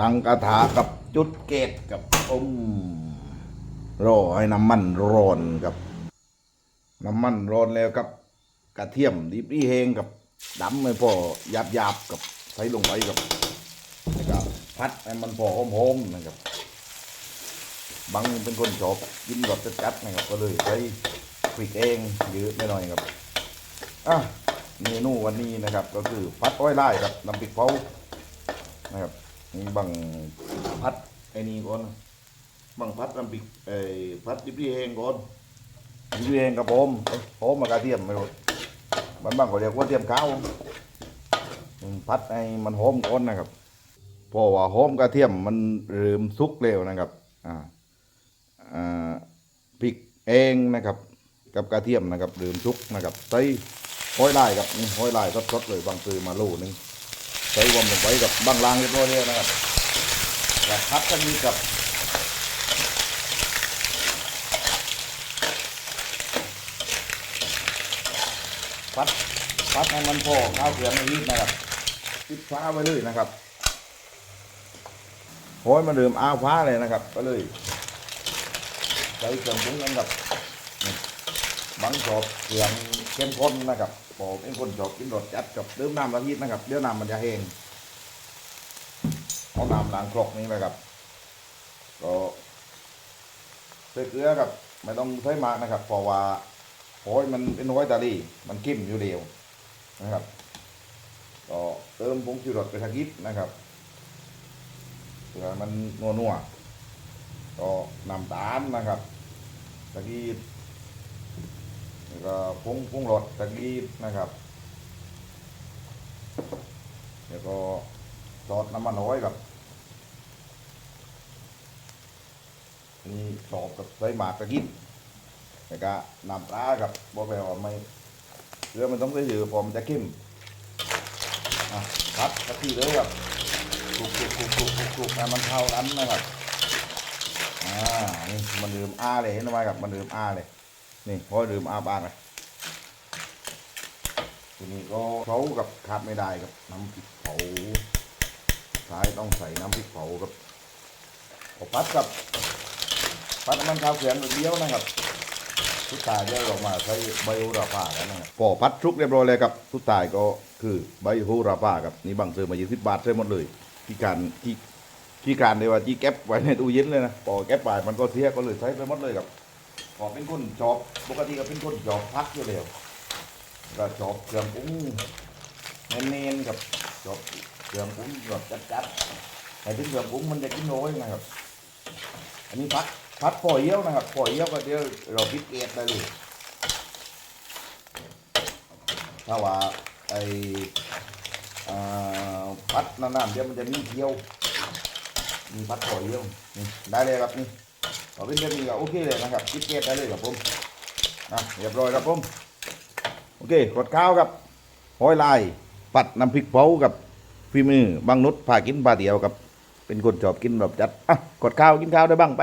ตั้งกระถากับจุดเกตกับอมรอให้น้ำมันร้อนกับ น้ำมันร้อนแล้วกับ กระเทียมดิบดีเฮงกับดำให้พอหยาบหยาบๆกับใส่ลงไปกับแล้วก็พัดให้มันพอหอมๆนะครับบางเป็นคนชอบกินแบบจัดๆนะครับก็เลยใช้พริกเองเยอะไม่น้อยครับอะเมนูวันนี้นะครับ ก็คือพัดอ้อยไล่กับน้ำพริกเผานะครับ บางพัดไอ้นี่ก่อนบางพัดน้ำพริกไอ้พัดดิบดีเฮงก่อนดิบดีเฮงกับผมเอ้ยผมมากระเทียมไม่รู้มันบางก็เรียกว่าเทียมข้าวพัดให้มันหอมก่อนนะครับเพราะว่าหอมกระเทียมมันเริ่มสุกเร็วนะครับอ่าอ่าพริกเองนะครับกับกระเทียมนะครับดื่มชุกนะครับใส่ห้อยลายครับนี่ห้อยลายสดๆเลยบางซื้อมาโลหนึง ใส่วอมลงไปกับบางลางเรียบร้อยแล้วนะครับแล้วพัดกันนี้กับพัดพัดให้มันพอข้าวเกลือไม่นิดนะครับปิดฟ้าไว้เลยนะครับห้อยมาเดิมอาฟ้าเลยนะครับก็เลยใส่เครื่องปรุงกันครับ บางชอบเครื่องเข้มข้นนะครับบอกเป็นคนชอบกินรสจัดกับเติมน้ำละทิดนะครับเดี๋ยวน้ำมันจะแห้งเอาน้ำล้างครกนี้นะครับก็ใส่เกลือกับไม่ต้องใส่มากนะครับเพราะว่าโอ้ยมันเป็นห้อยตาลีมันกิ้มอยู่เดียวนะครับก็เติมผงชูรสไปทักนิดนะครับเพื่อมันนัวๆก็น้ำตาลนะครับตะกี้ แล้วก็พุงพุงรสตะกี้นะครับแล้วก็ซอสน้ำมันน้อยกับนี่สอบกับใส่หมากตะกี้แล้วก็น้ำปลากับบ่แปลว่าไม่เรือมันต้องใส่เยอะเพอมันจะเข้มครับตะกี้เลยครับคลุกคลุกคลุกคลุกคลุกคลุกมันเข้ากันนะครับอ่านี่มันเดื่มอาเลยเห็นไหมครับมันเดื่มอาเลย นี่พอดื่มอาบานเลยทีนี้ก็เขากับขาดไม่ได้ครับ น้ำพริกเผาท้ายต้องใส่น้ำพริกเผาครับก็พัดกับพัดน้ำมันข้าวเขียนเดียวนะครับสุดท้ายจะออกมาใช้ใบโหระพาแล้วนะครับพอพัดชุกเรียบร้อยเลยครับสุดท้ายก็คือใบโหระพาครับนี่บางซื้อมายี่สิบบาทใช้หมดเลยที่การที่ที่การเดียวว่าที่แก๊ปไว้ในตู้เย็นเลยนะพอแก๊ปไปมันก็เสียก็เลยใช้ไปหมดเลยครับ พอเป็นคนชอบปกติก็เป็นคนชอบพักอยู่แล้วก็ชอบเครื่องปรุงเน้นๆกับชอบเครื่องปรุงแบบจัดๆแต่ถึงเครื่องปรุงมันจะกินน้อยนะครับ อันนี้พัดพัดปล่อยเยี่ยวนะครับปล่อยเยี่ยวก็เดี๋ยวเราพิเกตได้เลยถ้าว่าไอ้พัดนานๆเดี๋ยวมันจะมีเที่ยวมีพัดถอยเยอะนี่ได้เลยครับนี่ เอาเป็นแบบนี้ก็โอเคเลยนะครับคิดเกตได้เลยครับผมนะเรียบร้อยครับผมโอเคกดข้าวครับหอยลายปัดน้ำพริกเผากับฝีมือบางนุชพากินปลาเดียวกับ เป็นคนชอบกินแบบจัดอะกดข้าวกินข้าวได้บ้างไป